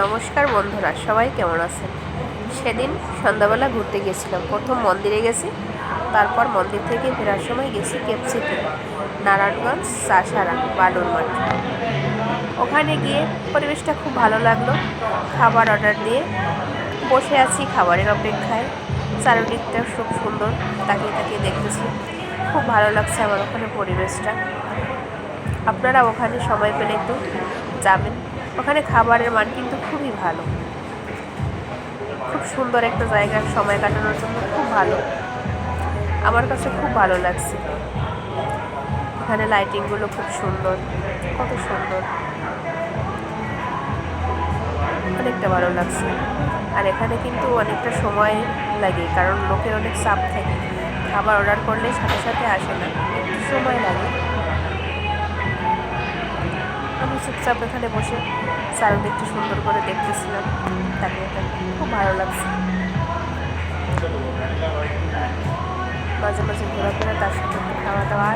নমস্কার বন্ধুরা, সবাই কেমন আছেন? সেদিন সন্ধ্যাবেলা ঘুরতে গেছিলাম। প্রথম মন্দিরে গেছি, তারপর মন্দির থেকে ফেরার সময় গেছি কেপসিতে, নারায়ণগঞ্জ চাষারা বালুর মাঠ ওখানে গিয়ে পরিবেশটা খুব ভালো লাগল। খাবার অর্ডার দিয়ে বসে আছি খাবারের অপেক্ষায়। চারিদিকটা খুব সুন্দর, তাকিয়ে তাকিয়ে দেখতেছি খুব ভালো লাগছে আমার ওখানে পরিবেশটা। আপনারা ওখানে সময় পেলে একটু যাবেন। ওখানে খাবারের মান কিন্তু খুবই ভালো। খুব সুন্দর একটা জায়গা সময় কাটানোর জন্য খুব ভালো। আমার কাছে খুব ভালো লাগছে। এখানে লাইটিংগুলো খুব সুন্দর, কত সুন্দর। অনেকটা ভালো লাগছে। আর এখানে কিন্তু অনেকটা সময় লাগে, কারণ লোকের অনেক চাপ থাকে। খাবার অর্ডার করলে সাথে সাথে আসে না। একটু চুপচাপ এখানে বসে চারদিকটা সুন্দর করে দেখতেছিলাম। তাকে খুব ভালো লাগছে। মাঝে মাঝে ঘোরাফেরা, তার সাথে খাওয়া দাওয়া।